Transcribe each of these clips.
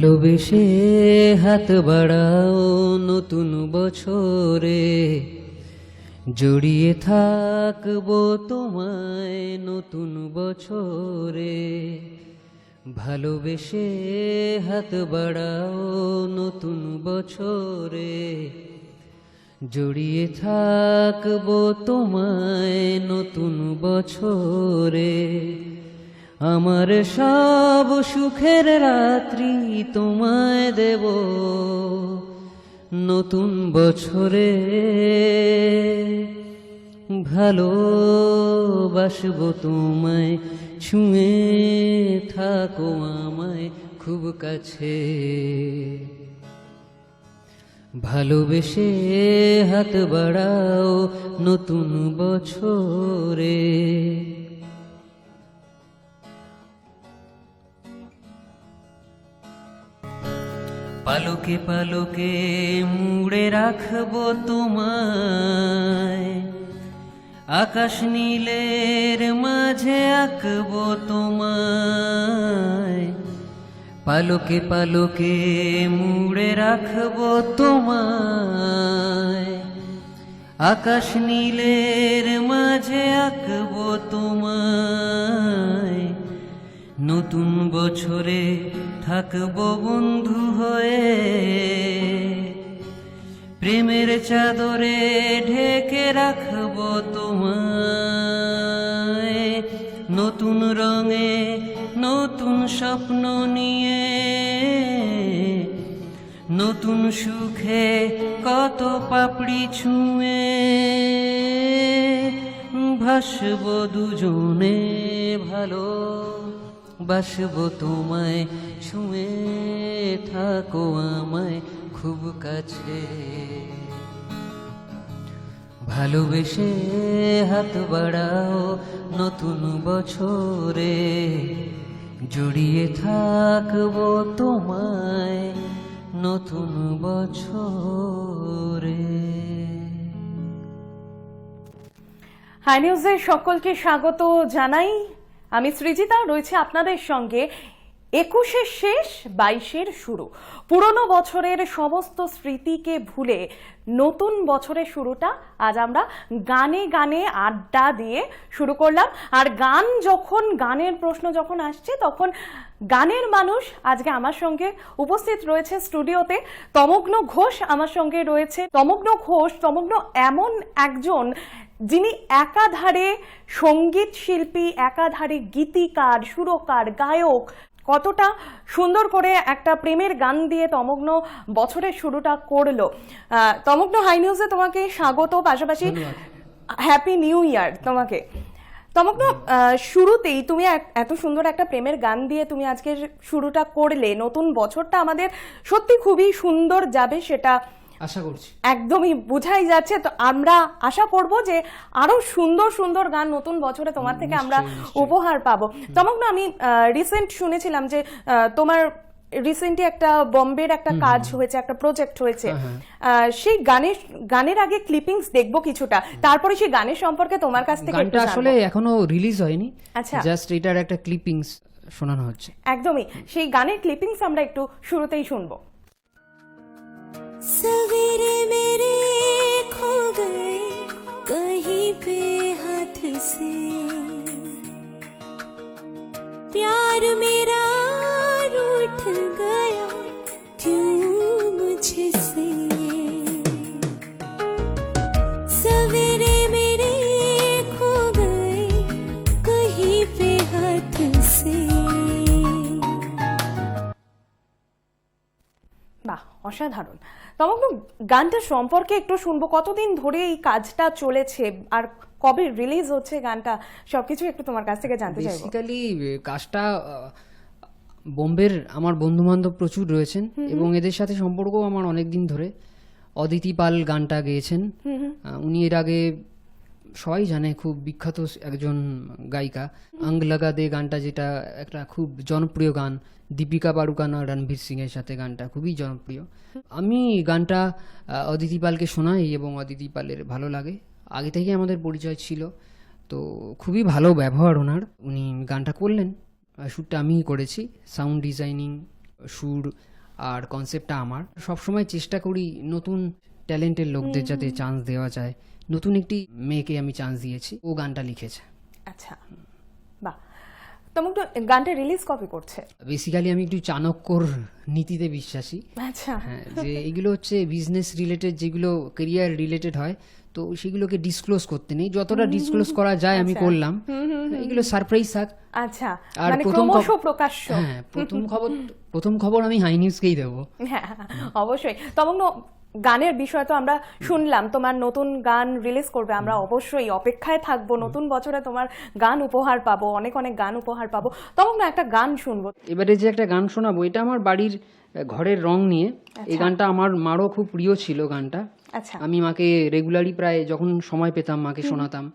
ভালোবেসে হাত বাড়াও নতুন বছরে। জড়িয়ে থাকব তোমায় নতুন বছরে। ভালোবেসে হাত বাড়াও নতুন বছরে। জড়িয়ে থাকব তোমায় নতুন বছরে। আমার সব সুখের রাত্রি তোমায় দেব। নতুন বছরে ভালোবাসবো তোমায়, ছুঁয়ে থাকো আমায় খুব কাছে। ভালোবেসে হাত বাড়াও নতুন বছরে। পালকে পালকে মুড়ে রাখব তোমায়। আকাশ নীলের মাঝে আঁকবো তোমায়। পালকে পালকে মুড়ে রাখব তোমায়। আকাশ নীলের মাঝে আঁকবো তোমায়। নতুন বছরে থাকব বন্ধু হয়ে। প্রেমের চাদরে ঢেকে রাখব তোমায়। নতুন রঙে নতুন স্বপ্ন নিয়ে। নতুন সুখে কত পাপড়ি ছুঁয়ে। ভাসব দুজনে ভালো। বাসব তোমায় ছুঁয়ে থাকো আমায় খুব কাছে। ভালোবেসে হাত বাড়াও নতুন বছরে, জড়িয়ে থাকব তোমায় নতুন বছরে। হাই নিউজের সকলকে স্বাগত জানাই। আমি সৃজিতা, রয়েছে আপনাদের সঙ্গে। একুশের শেষ, বাইশের শুরু। পুরনো বছরের সমস্ত স্মৃতিকে ভুলে নতুন বছরের শুরুটা আজ আমরা গানে গানে আড্ডা দিয়ে শুরু করলাম। আর গান যখন, গানের প্রশ্ন যখন আসছে, তখন গানের মানুষ আজকে আমার সঙ্গে উপস্থিত রয়েছে স্টুডিওতে। তমগ্ন ঘোষ আমার সঙ্গে রয়েছে। তমগ্ন ঘোষ, তমগ্ন এমন একজন যিনি একাধারে সংগীত শিল্পী একাধারে গীতিকার সুরকার গায়ক কতটা সুন্দর করে একটা প্রেমের গান দিয়ে তমগ্ন বছরের শুরুটা করল। তমগ্ন হাই নিউজে তোমাকে স্বাগত পাশাপাশি হ্যাপি নিউ ইয়ার তোমাকে। তমগ্ন শুরুতেই তুমি এত সুন্দর একটা প্রেমের গান দিয়ে তুমি আজকের শুরুটা করলে নতুন বছরটা আমাদের সত্যি খুবই সুন্দর যাবে সেটা আশা করছি। একদমই বোঝাই যাচ্ছে। তো আমরা আশা করব যে আরও সুন্দর সুন্দর গান নতুন বছরে তোমার থেকে আমরা উপহার পাবো। তখন না আমি রিসেন্ট শুনেছিলাম যে তোমার রিসেন্টলি একটা বম্বের একটা কাজ হয়েছে একটা প্রজেক্ট হয়েছে। আহ, সেই গানের গানের আগে ক্লিপিংস দেখব কিছুটা। তারপরে সেই গানের সম্পর্কে তোমার কাছ থেকে একটু গানটা আসলে এখনও রিলিজ হয়নি। আচ্ছা। জাস্ট এটার একটা ক্লিপিংস শোনানো হচ্ছে। একদমই। সেই গানের ক্লিপিংস আমরা একটু শুরুতেই শুনব। सवेरे मेरे खो गए कहीं पे हाथ से प्यार मेरा रूठ गया क्यों मुझसे सवेरे मेरे खो गए कहीं पे हाथ से বাহ অসাধারণ তমগ্ন গানটা সম্পর্কে একটু শুনব। কতদিন ধরে এই কাজটা চলেছে? আর কবে রিলিজ হচ্ছে গানটা? সবকিছু একটু তোমার কাছ থেকে জানতে চাইব। বেসিক্যালি কাজটা বোম্বের আমার বন্ধু বান্ধব প্রচুর রয়েছেন এবং এদের সাথে সম্পর্ক আমার অনেক দিন ধরে। অদিতি পাল গানটা গেয়েছেন। উনি এর আগে সবাই জানে খুব বিখ্যাত একজন গায়িকা। আং লাগা দে গানটা যেটা একটা খুব জনপ্রিয় গান। দীপিকা পাড়ুকান আর রণবীর সিং এর সাথে গানটা খুবই জনপ্রিয়। আমি গানটা অদিতি পালকে শোনাই এবং অদিতি পালের ভালো লাগে। আগে থেকে আমাদের পরিচয় ছিল তো খুবই ভালো ব্যবহার ওনার। উনি গানটা করলেন শ্যুটটা আমিই করেছি সাউন্ড ডিজাইনিং সুর আর কনসেপ্টটা আমার। সবসময় চেষ্টা করি নতুন ট্যালেন্টের লোকদের যাতে চান্স দেওয়া যায়। নতুন একটি মেয়েকে আমি চান্স দিয়েছি ও গানটা লিখেছে। আচ্ছা। তমক গানটা রিলিজ কবে করছে? বেসিক্যালি আমি একটু চাণক্যর নীতিতে বিশ্বাসী। আচ্ছা। হ্যাঁ যে এগুলো হচ্ছে বিজনেস রিলেটেড যেগুলো কেরিয়ার রিলেটেড হয় তো সেগুলোকে ডিসক্লোজ করতে নেই। যতটা ডিসক্লোজ করা যায় আমি করলাম। এগুলো সারপ্রাইজ থাক। আচ্ছা আর মানে প্রথম প্রকাশ্য। হ্যাঁ প্রথম খবর প্রথম খবর আমি হাই নিউজকেই দেবো। হ্যাঁ অবশ্যই। তমক গানের বিষয় তো আমরা শুনলাম তোমার নতুন গান রিলিজ করবে আমরা অবশ্যই অপেক্ষায় থাকব নতুন বছরে তোমার গান উপহার পাবো অনেক অনেক গান উপহার পাবো। তমক না একটা গান শুনব। এবারে যে একটা গান শোনাবো এটা আমার বাড়ির ঘরের রং নিয়ে। এই গানটা আমার মারও খুব প্রিয় ছিল গানটা। আচ্ছা। আমি মাকে রেগুলারই প্রায় যখন সময় পেতাম মাকে শোনাতাম।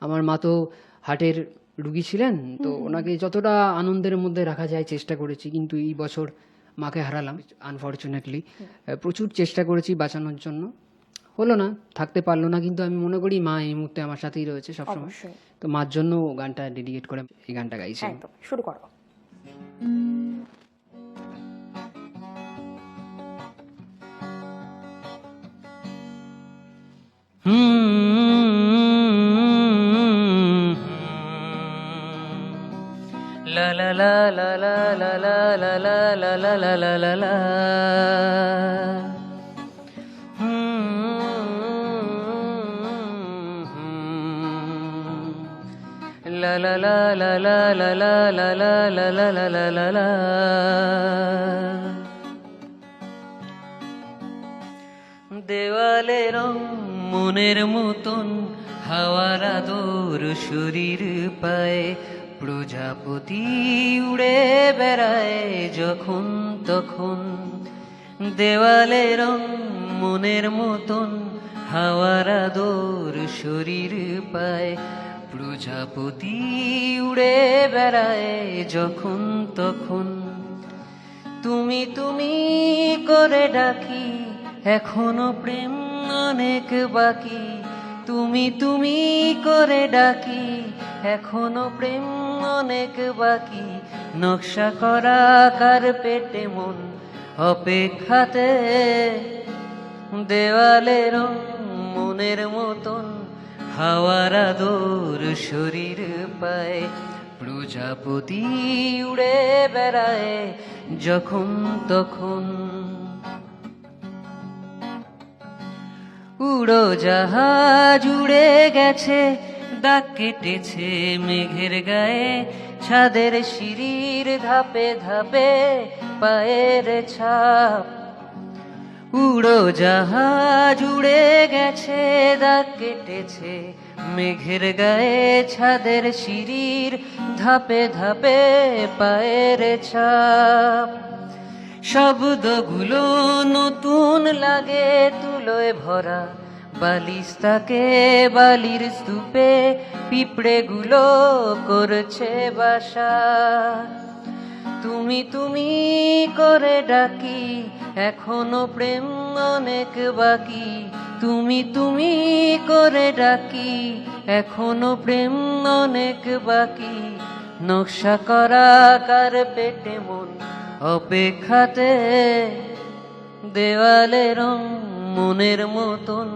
আমার মা তো হার্টের রুগী ছিলেন তো ওনাকে যতটা আনন্দের মধ্যে রাখা যায় চেষ্টা করেছি কিন্তু এই বছর মাকে হারালাম আনফর্চুনেটলি প্রচুর চেষ্টা করেছি বাঁচানোর জন্য। হলো না থাকতে পারল না কিন্তু আমি মনে করি মা এই মুহূর্তে আমার সাথেই রয়েছে সবসময়। তো মার জন্য গানটা ডেডিকেট করে এই গানটা গাইছি। একদম শুরু করো। La la la la la la la la la la la la la la La la la la la la la la la la la la la la la দেওয়ালে রং মনের মতন হাওয়ার আদর শরীর পায় প্রজাপতি উড়ে বেড়ায় যখন তখন। দেওয়ালে রং মনের মতন, হাওয়ার আদর শরীর পায়। প্রজাপতি উড়ে বেড়ায় যখন তখন। তুমি তুমি করে ডাকি, এখনও প্রেম অনেক বাকি। তুমি তুমি করে ডাকি, এখনও প্রেম অনেক বাকি। নকশা করা কার পেটে মন, অপেক্ষাতে দেওয়ালের মনের মতন। হাওয়ার আদর শরীর পায়, প্রজাপতি উড়ে বেড়ায় যখন তখন। উড়ো জাহাজ উড়ে গেছে, দাগ কেটেছে মেঘের গায়ে, ছাদের সিঁড়ির ধাপে ধাপে পায়ের ছাপ। উড়ো জাহাজ উড়ে গেছে, দাগ কেটেছে মেঘের গায়ে, ছাদের সিঁড়ির ধাপে ধাপে পায়ের ছাপ। শব্দগুলো নতুন লাগে, তুলোয় ভরা। বালিশ তাকে বালির স্তূপে পিঁপড়েগুলো করছে বাসা। তুমি তুমি করে ডাকি, এখনও প্রেম অনেক বাকি। তুমি তুমি করে ডাকি, এখনও প্রেম অনেক বাকি। নকশা করা কার পেটে মন অপেক্ষাতে দেওয়ালে রং মনের মতন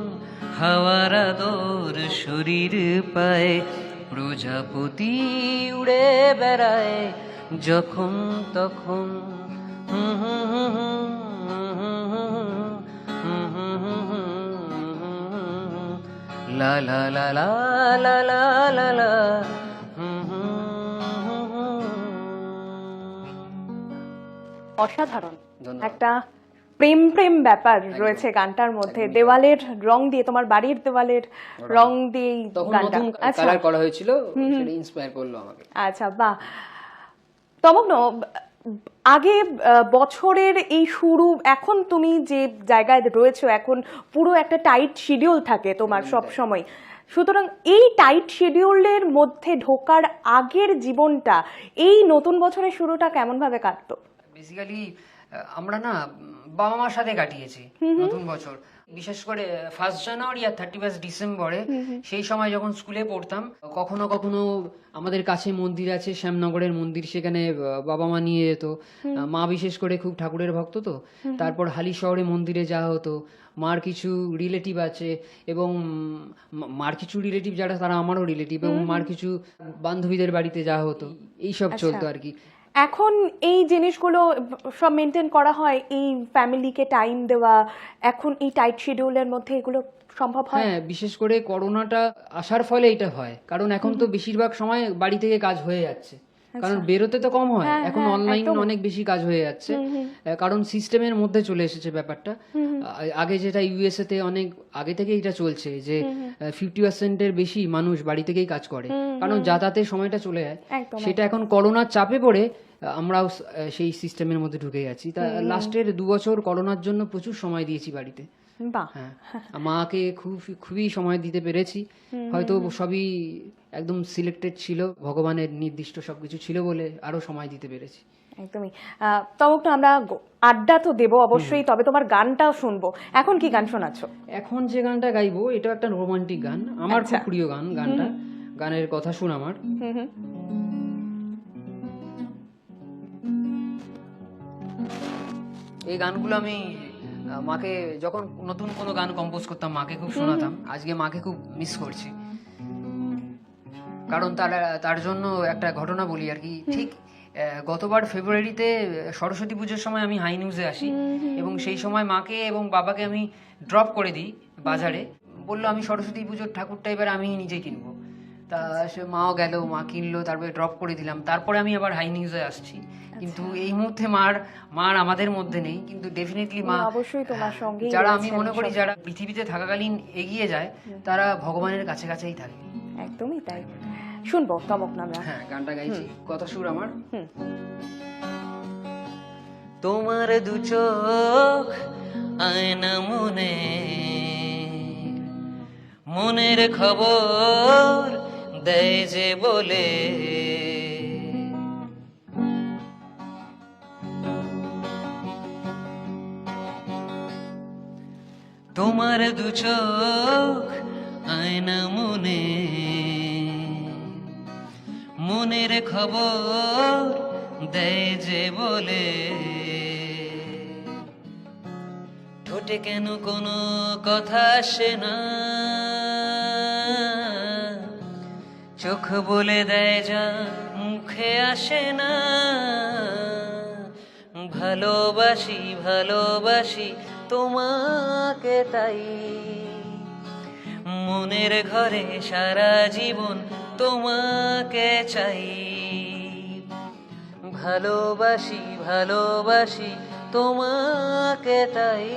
হাওয়ার আদর শরীর পায়, প্রজাপতি উড়ে বেড়ায় যখন তখন। হুম হুম হুম হুম হুম হুম হুম অসাধারণ। একটা প্রেম প্রেম ব্যাপার রয়েছে গানটার মধ্যে। দেওয়ালের রং দিয়ে তোমার বাড়ির দেওয়ালের রং। দিয়ে গানটা। আচ্ছা। কালার করা হয়েছিল সেটা ইন্সপায়ার করল আমাকে। আচ্ছা বাহ। তমগ্ন আগে বছরের এই শুরু এখন তুমি যে জায়গায় রয়েছো এখন পুরো একটা টাইট শিডিউল থাকে তোমার সব সময়। সুতরাং এই টাইট শিডিউলের মধ্যে ঢোকার আগের জীবনটা এই নতুন বছরের শুরুটা কেমন ভাবে কাটতো বেসিক্যালি আমরা না বাবা মার সাথে কাটিয়েছি নতুন বছর। বিশেষ করে ফার্স্ট জানুয়ারি আর থার্টি ফার্স্ট ডিসেম্বরে সেই সময় যখন স্কুলে পড়তাম কখনো কখনো আমাদের কাছে মন্দির আছে শ্যামনগরের মন্দির সেখানে বাবা মা নিয়ে যেত। মা বিশেষ করে খুব ঠাকুরের ভক্ত তো। তারপর হালি শহরে মন্দিরে যাওয়া হতো। মার কিছু রিলেটিভ আছে এবং মার কিছু রিলেটিভ যারা তারা আমারও রিলেটিভ এবং মার কিছু বান্ধবীদের বাড়িতে যাওয়া হতো। এইসব চলতো আর কি। এখন এই জিনিসগুলো সব মেনটেন করা হয় এই ফ্যামিলিকে টাইম দেওয়া এখন এই টাইট শিডিউলের মধ্যে এগুলো সম্ভব হয়? হ্যাঁ বিশেষ করে করোনাটা আসার ফলে এটা হয়। কারণ এখন তো বেশিরভাগ সময় বাড়ি থেকে কাজ হয়ে যাচ্ছে। কারণ বেরোতে তো কম হয়। এখন অনলাইন অনেক বেশি কাজ হয়ে যাচ্ছে। কারণ সিস্টেমের মধ্যে চলে এসেছে ব্যাপারটা। আগে যেটা ইউএসএ তে অনেক আগে থেকে এটা চলছে যে ফিফটি পার্সেন্টের বেশি মানুষ বাড়ি থেকেই কাজ করে। কারণ যাতায়াতের সময়টা চলে যায়। সেটা এখন করোনার চাপে পড়ে আমরাও সেই সিস্টেমের মধ্যে ঢুকে গেছি। তা লাস্টের দু বছর করোনার জন্য প্রচুর সময় দিয়েছি বাড়িতে। বাহ হ্যাঁ মাকে খুব খুবই সময় দিতে পেরেছি। হয়তো সবই একদম সিলেক্টেড ছিল ভগবানের নির্দিষ্ট সবকিছু ছিল বলে আরও সময় দিতে পেরেছি। একদমই। তবক তো আমরা আড্ডা তো দেবো অবশ্যই তবে তোমার গানটাও শুনব। এখন কি গান শোনাচ্ছ? এখন যে গানটা গাইবো এটা একটা রোমান্টিক গান। আমার খুব প্রিয় গান গানটা। গানের কথা শুন আমার। এই গানগুলো আমি মাকে যখন নতুন কোনো গান কম্পোজ করতাম মাকে খুব শোনাতাম। আজকে মাকে খুব মিস করছি। কারণ তার তার জন্য একটা ঘটনা বলি আর কি। ঠিক গতবার ফেব্রুয়ারিতে সরস্বতী পুজোর সময় আমি হাই নিউজে আসি। এবং সেই সময় মাকে এবং বাবাকে আমি ড্রপ করে দিই বাজারে। বলল আমি সরস্বতী পুজোর ঠাকুরটা এবার আমি নিজেই কিনবো। তা সে মাও গেল মা কিনলো তারপরে ড্রপ করে দিলাম। তারপরে আমি আবার হাই নিউজে আসছি। কিন্তু এই মুহূর্তে মার মার আমাদের মধ্যে নেই কিন্তু ডেফিনেটলি মা অবশ্যই তোমার সঙ্গেই যারা আমি মনে করি যারা পৃথিবীতে থাকাকালীন এগিয়ে যায় তারা ভগবানের কাছে কাছেই থাকে। একদমই তাই। শুনব তবক না আমরা হ্যাঁ গানটা গাইছি। কথা সুর আমার। তোমার দু চোখ আয়না মনে মনের খবর দেয় যে বলে। তোমার দু চোখ, আয়না মনে। মনের খবর দেয় যে বলে। ঠোঁটে কেন কোনো কথা আসে না? চোখ বলে দেয় যা মুখে আসে না। ভালোবাসি ভালোবাসি তোমাকে তাই মনের ঘরে সারা জীবন তোমাকে চাই। ভালোবাসি ভালোবাসি তোমাকে তাই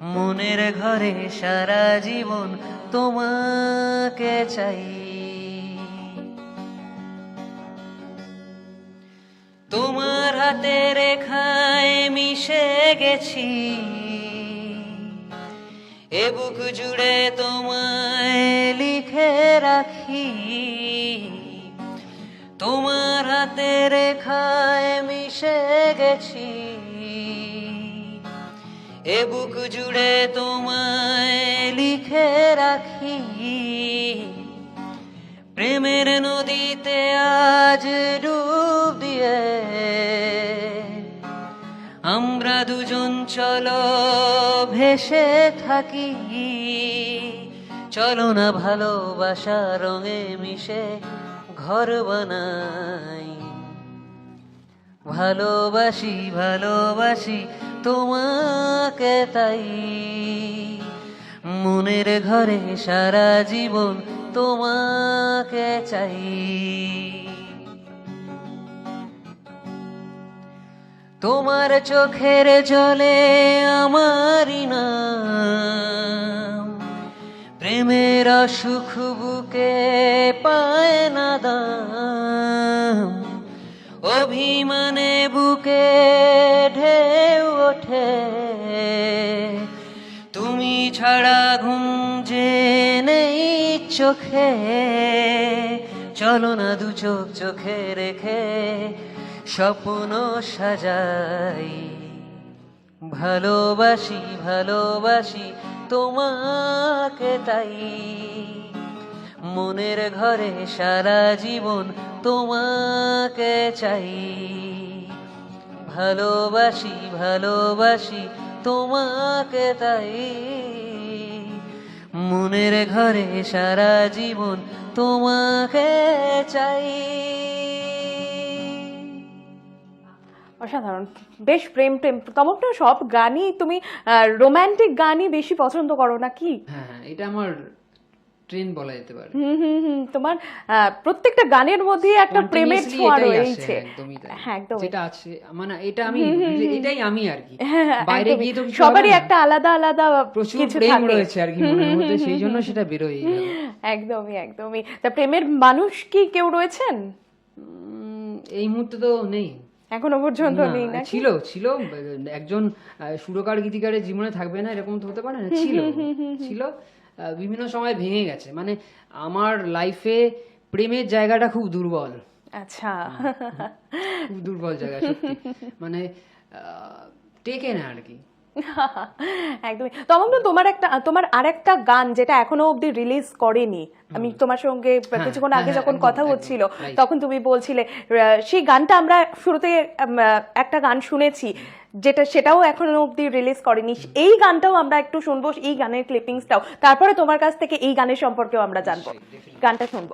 মনের ঘরে সারা জীবন তোমাকে চাই। তোমার হাতে রেখায় মিশে গেছি। এ বুক জুড়ে তোমায় লিখে রাখি। তোমার হাতে রেখায় মিশে গেছি। এ বুক জুড়ে তোমায় লিখে রাখি। প্রেমের নদীতে আজ ডুব দিয়ে আমরা দুজন চলো ভেসে থাকি। চলো না ভালোবাসা রঙে মিশে ঘর বানাই। ভালোবাসি ভালোবাসি তোমাকে তাই। মনের ঘরে সারা জীবন তোমাকে চাই তোমার চোখের জলে আমারই নাম, প্রেমের সুখ বুকে পায় না দাম, অভিমানে বুকে ঢেউ ওঠে। তুমি ছাড়া ঘুম নেই চোখে, চলো না দু চোখ চোখে রেখে স্বপ্ন সাজাই। ভালোবাসি ভালোবাসি তোমাকে তাই। মনের ঘরে সারা জীবন তোমাকে চাই। ভালোবাসি ভালোবাসি তোমাকে তাই। মনের ঘরে সারা জীবন তোমাকে চাই। অসাধারণ। বেশ প্রেম প্রেম। তমকটা সব গানই তুমি রোমান্টিক গানই বেশি পছন্দ করো না কি? হ্যাঁ এটা আমার ট্রেন বলা যেতে পারে। হুম হুম হুম তোমার প্রত্যেকটা গানের মধ্যে একটা প্রেমের ছোঁয়া রয়েছে। একদমই তাই। হ্যাঁ যেটা আছে মানে এটা আমি এটাই আমি আর কি। হ্যাঁ, বাইরে গিয়ে তো সবারই একটা আলাদা আলাদা প্রচুর কিছু প্রেম রয়েছে আর কি মনের মধ্যে সেই জন্য সেটা বেরোয়। একদমই একদমই। তা প্রেমের মানুষ কি কেউ রয়েছেন? এই মুহূর্তে তো নেই। এখনও পর্যন্ত নেই না ছিল ছিল। একজন সুরকার গীতিকারের জীবনে থাকবে না এরকম তো হতে পারে না ছিল। ছিল। বিভিন্ন সময় ভেঙে গেছে। মানে আমার লাইফে প্রেমের জায়গাটা খুব দুর্বল। আচ্ছা। খুব দুর্বল জায়গা সত্যি। মানে টেকে না আর কি। একদমই। তখন তো তোমার একটা তোমার আরেকটা গান যেটা এখনও অবধি রিলিজ করেনি। আমি তোমার সঙ্গে কিছুক্ষণ হ্যাঁ, আগে হ্যাঁ, যখন কথা হচ্ছিল তখন তুমি বলছিলে সেই গানটা আমরা শুরুতে একটা গান শুনেছি যেটা সেটাও এখনও অবধি রিলিজ করেনি। এই গানটাও আমরা একটু শুনব এই গানের ক্লিপিংসটাও তারপরে তোমার কাছ থেকে এই গানের সম্পর্কেও আমরা জানব। গানটা শুনব।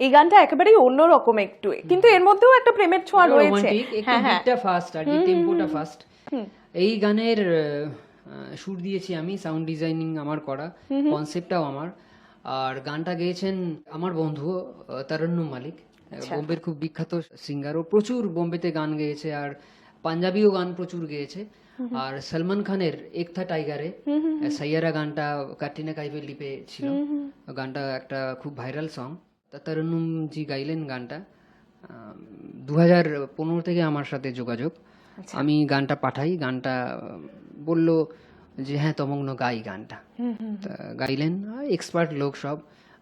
এই গানটা একেবারেই অন্যরকম একটু। কিন্তু এর মধ্যেও একটা প্রেমের ছোঁয়া রয়েছে। হ্যাঁ হ্যাঁ। ফাস্ট আর টেম্পোটা ফাস্ট এই গানের সুর দিয়েছি আমি সাউন্ড ডিজাইনিং আমার করা কনসেপ্টটাও আমার। আর গানটা গেয়েছেন আমার বন্ধু তারন্নুম মালিক আচ্ছা। বোম্বের খুব বিখ্যাত সিঙ্গার ও প্রচুর বোম্বেতে গান গেয়েছে আর পাঞ্জাবিও গান প্রচুর গেয়েছে। আর সলমান খানের একথা টাইগারে সাইয়ারা গানটা কাটরিনা কাইফের লিপে ছিল। গানটা একটা খুব ভাইরাল সং তারন্নুম জি গাইলেন গানটা। দু হাজার পনেরো থেকে আমার সাথে যোগাযোগ। আমি গানটা পাঠাই গানটা বলল যে হ্যাঁ তমগ্ন গাই গানটা। গাইলেন এক্সপার্ট লোক সব।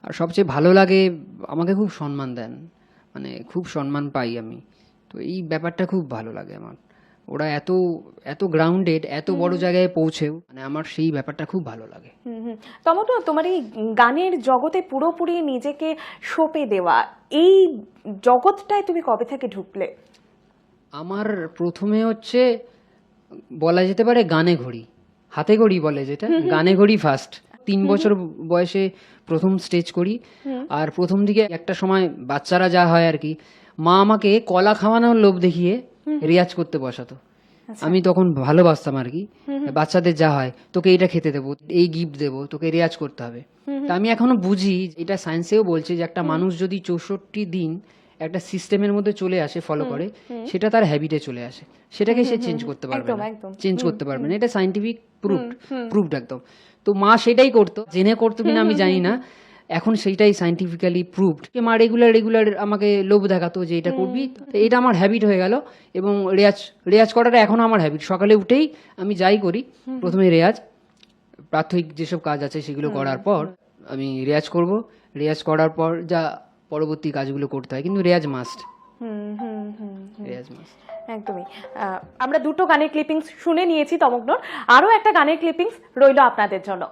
আর সবচেয়ে ভালো লাগে আমাকে খুব সম্মান দেন। মানে খুব সম্মান পাই আমি। তো এই ব্যাপারটা খুব ভালো লাগে আমার। ওরা এত এত গ্রাউন্ডেড এত বড় জায়গায় পৌঁছেও মানে আমার সেই ব্যাপারটা খুব ভালো লাগে। হুম হুম। টমেটো তোমার এই গানের জগতে পুরোপুরি নিজেকে সঁপে দেওয়া এই জগৎটায় তুমি কবে থেকে ঢুকলে? আমার প্রথমে হচ্ছে বলা যেতে পারে গানে ঘড়ি। হাতে ঘড়ি বলে যেটা গানে ঘড়ি ফার্স্ট তিন বছর বয়সে প্রথম স্টেজ করি। আর প্রথম দিকে একটা সময় বাচ্চারা যা হয় আর কি মা আমাকে কলা খাওয়ানোর লোভ দেখিয়ে রিয়াজ করতে বসাতো। আমি তখন ভালোবাসতাম আর কি। বাচ্চাদের যা হয় তোকে এটা খেতে দেবো এই গিফট দেবো তোকে রেয়াজ করতে হবে। তা আমি এখনও বুঝি এটা সায়েন্সেও বলছে যে একটা মানুষ যদি চৌষট্টি দিন একটা সিস্টেমের মধ্যে চলে আসে ফলো করে সেটা তার হ্যাবিটে চলে আসে। সেটাকে সে চেঞ্জ করতে পারবে না। চেঞ্জ করতে পারবে না। এটা সাইন্টিফিক প্রুফড প্রুফড একদম। তো মা সেটাই করতো জেনে করতো কিনা আমি জানি না। এখন সেইটাই সাইন্টিফিক্যালি প্রুভড মা রেগুলার রেগুলার আমাকে লোভ দেখাতো যে এটা করবি। তো এটা আমার হ্যাবিট হয়ে গেল এবং রেয়াজ রেয়াজ করাটা এখনও আমার হ্যাবিট সকালে উঠেই আমি যাই করি প্রথমে রেয়াজ প্রাথমিক যেসব কাজ আছে সেগুলো করার পর আমি রেয়াজ করব। রেয়াজ করার পর যা পরবর্তী কাজগুলো করতে হয় কিন্তু রেয়াজ মাস্ট হুম হুম হুম রেয়াজ মাস্ট একদমই। আমরা দুটো গানের ক্লিপিংস শুনে নিয়েছি তমগ্নর। আরও একটা গানের ক্লিপিংস রইল আপনাদের জন্য।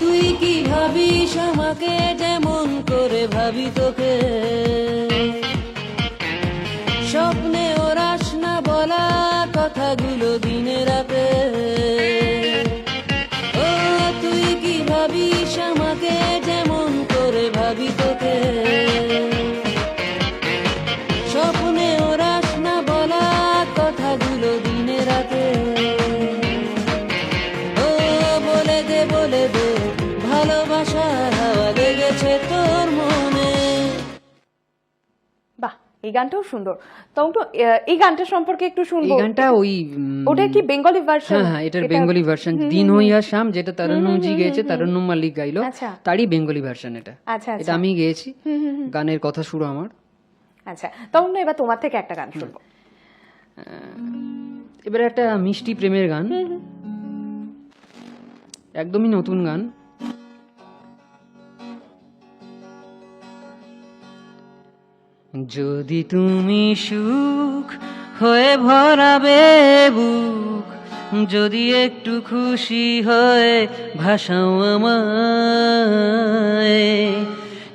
তুই কি ভাবিস আমাকে যেমন করে ভাবি তোকে? স্বপ্নে ওরাস না বলা কথাগুলো দিনে রাতে। গানটাও সুন্দর। তখন তো এই গানটা সম্পর্কে একটু এই গানটা ওই ওটা কি বেঙ্গলি ভার্সন হ্যাঁ হ্যাঁ এটার বেঙ্গলি ভার্সন দিন হইয়া শাম যেটা তরন্নুম জি গেয়েছে তরন্নুম মালিক গাইলো। আচ্ছা। তারই বেঙ্গলি ভার্সন এটা। আচ্ছা এটা আচ্ছা আমি গেয়েছি। গানের কথা শুরু আমার। আচ্ছা তখন না এবার তোমার থেকে একটা গান শুনব। এবার একটা মিষ্টি প্রেমের গান। একদমই নতুন গান। যদি তুমি সুখ হয়ে ভরাবে বুক, যদি একটু খুশি হয়ে ভাসাও আমায়।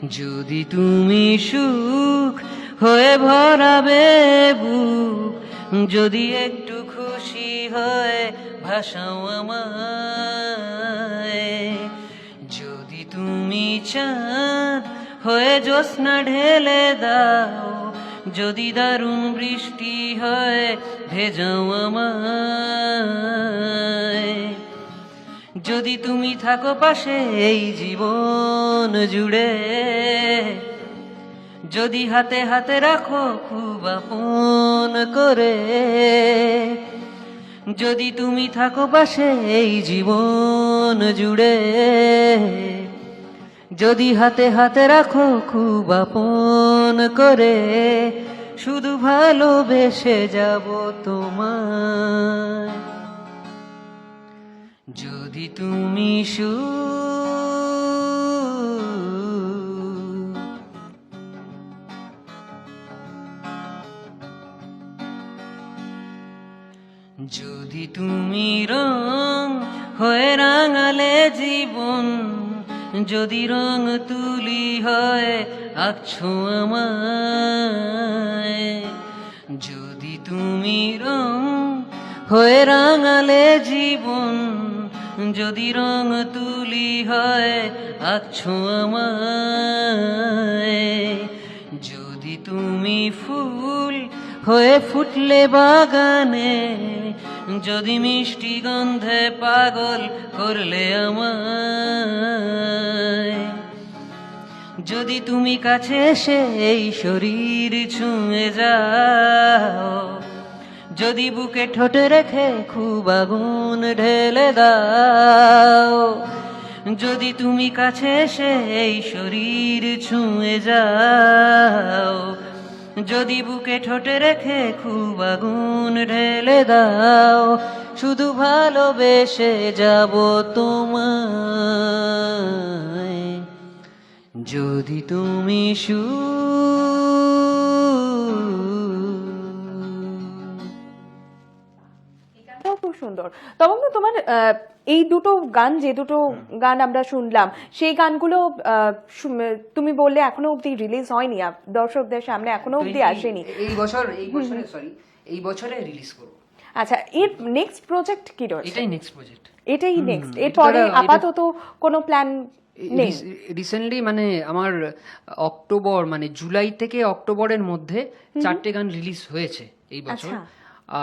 যদি তুমি সুখ হয়ে ভরাবে বুক, যদি একটু খুশি হয়ে ভাসাও আমায়। যদি তুমি চাঁদ হয়ে জ্যোৎস্না ঢেলে দাও। যদি দারুণ বৃষ্টি হয়, ভেজাও আমায়। যদি তুমি থাকো পাশে, এই জীবন জুড়ে। যদি হাতে হাতে রাখো, খুব আপন করে। যদি তুমি থাকো পাশে, এই জীবন জুড়ে। যদি হাতে হাতে রাখো খুব আপন করে, শুধু ভালোবেসে যাব তোমায়। যদি তুমি সু যদি তুমি রং হয়ে রাঙালে জীবন যদি রং তুলি হয়, আঁকছো আমায়। যদি তুমি রং হয়ে রাঙালে জীবন, যদি রং তুলি হয়, আঁকছো আমায়। যদি তুমি ফুল হয়ে ফুটলে বাগানে যদি মিষ্টি গন্ধে পাগল করলে আমায়। যদি তুমি কাছে এসে এই শরীর ছুঁয়ে যাও, যদি বুকে ঠোঁটে রেখে খুব আগুন ঢেলে দাও, যদি তুমি কাছে এসে এই শরীর ছুঁয়ে যাও যদি বুকে ঠোঁটে রেখে খুব আগুন ঢেলে দাও, শুধু ভালোবেসে যাব তোমায়। যদি তুমি সু সুন্দর। তখন তোমার এই দুটো গান যে দুটো গান আমরা শুনলাম সেই গানগুলো তুমি বললে এখনও অবধি রিলিজ হয়নি দর্শকদের সামনে এখনও অবধি আসেনি। এই বছর এই বছরে সরি এই বছরে রিলিজ করব। আচ্ছা এর নেক্সট প্রজেক্ট কি রয়েছে? এটাই নেক্সট প্রজেক্ট এটাই নেক্সট এরপরে আপাতত কোনো প্ল্যান নেই। রিসেন্টলি মানে আমার অক্টোবর মানে জুলাই থেকে অক্টোবরের মধ্যে চারটে গান রিলিজ হয়েছে এই বছর। আচ্ছা।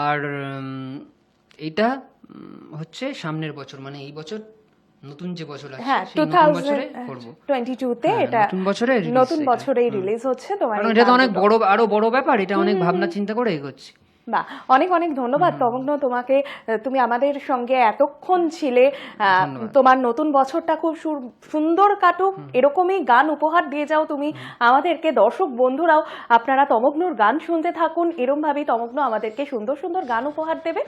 আর এটা হচ্ছে সামনের বছর মানে এই বছর নতুন যে বছর আছে হ্যাঁ টু টুতে হ্যাঁ, এটা নতুন বছরে নতুন। বছরেই রিলিজ হচ্ছে তোমার এটা তো অনেক বড় আরও বড় ব্যাপার এটা অনেক ভাবনা চিন্তা করে এগোচ্ছি। বাহ অনেক অনেক ধন্যবাদ তমগ্ন তোমাকে তুমি আমাদের সঙ্গে এতক্ষণ ছিলে তোমার নতুন বছরটা খুব সুন্দর কাটুক এরকমই গান উপহার দিয়ে যাও তুমি আমাদেরকে দর্শক বন্ধুরাও আপনারা তমগ্নর গান শুনতে থাকুন এরমভাবেই তমগ্ন আমাদেরকে সুন্দর সুন্দর গান উপহার দেবে।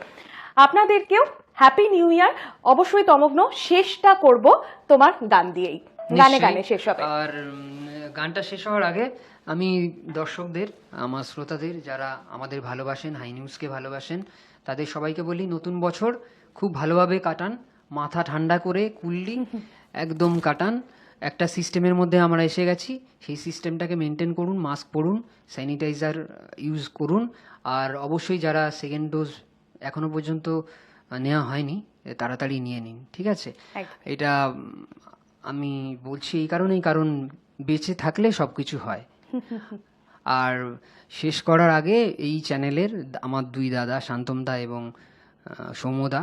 আপনাদেরকেও হ্যাপি নিউ ইয়ার অবশ্যই তমগ্ন শেষটা করব তোমার গান দিয়েই। গানে গানে শেষ হবে। আর গানটা শেষ হওয়ার আগে আমি দর্শকদের আমার শ্রোতাদের যারা আমাদের ভালোবাসেন হাই নিউজকে ভালোবাসেন তাদের সবাইকে বলি নতুন বছর খুব ভালোভাবে কাটান মাথা ঠান্ডা করে কুললি একদম কাটান। একটা সিস্টেমের মধ্যে আমরা এসে গেছি সেই সিস্টেমটাকে মেনটেন করুন মাস্ক পরুন স্যানিটাইজার ইউজ করুন। আর অবশ্যই যারা সেকেন্ড ডোজ এখনও পর্যন্ত নেওয়া হয়নি। তাড়াতাড়ি নিয়ে নিন ঠিক আছে? এটা আমি বলছি এই কারণেই কারণ বেঁচে থাকলে সব কিছু হয়। আর শেষ করার আগে এই চ্যানেলের আমার দুই দাদা শান্তমদা এবং আহ, সৌম্যদা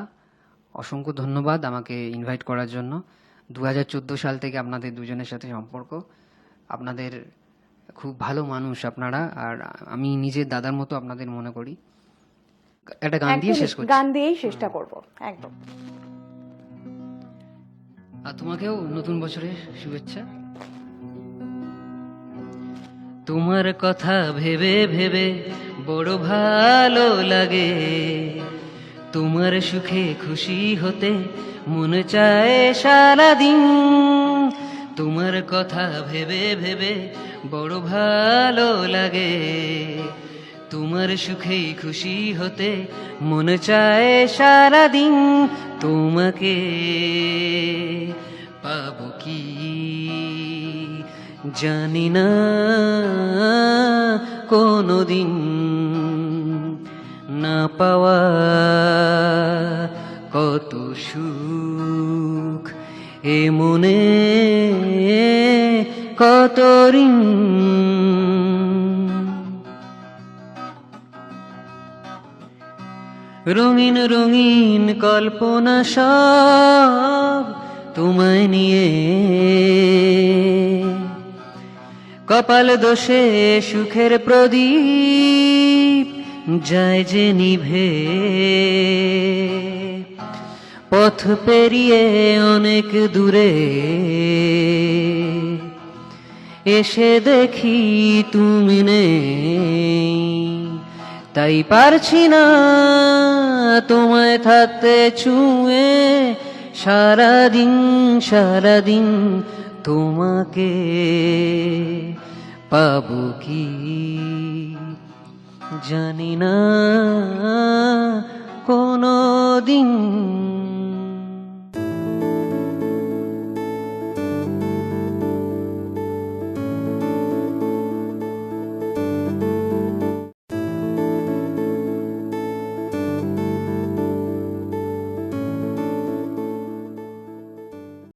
অসংখ্য ধন্যবাদ আমাকে ইনভাইট করার জন্য। দু হাজার চোদ্দ সাল থেকে আপনাদের দুজনের সাথে সম্পর্ক। আপনাদের খুব ভালো মানুষ আপনারা আর আমি নিজের দাদার মতো আপনাদের মনে করি। একটা গান দিয়ে শেষ করছি। গান দিয়েই শেষটা করব একদম। আর তোমাকেও নতুন বছরের শুভেচ্ছা। তোমার কথা ভেবে ভেবে বড় ভালো লাগে। তোমার সুখে খুশি হতে মনে চায় সারাদিন। তোমার কথা ভেবে ভেবে বড় ভালো লাগে। তোমার সুখে খুশি হতে মনে চায় সারাদিন তোমাকে। পাবো কি? জানি না কোনদিন না পাওয়া কত সুখ, এ মনে কত ঋণ। রঙিন রঙিন কল্পনা সব তোমায় নিয়ে। কপাল দোষে সুখের প্রদীপ যায় যে নিভে। পথ পেরিয়ে অনেক দূরে এসে দেখি তুমি নেই। তাই পারছি না তোমায় থাকতে ছুঁয়ে। সারাদিন সারাদিন তোমাকে পাবো কি? জানি না কোনো দিন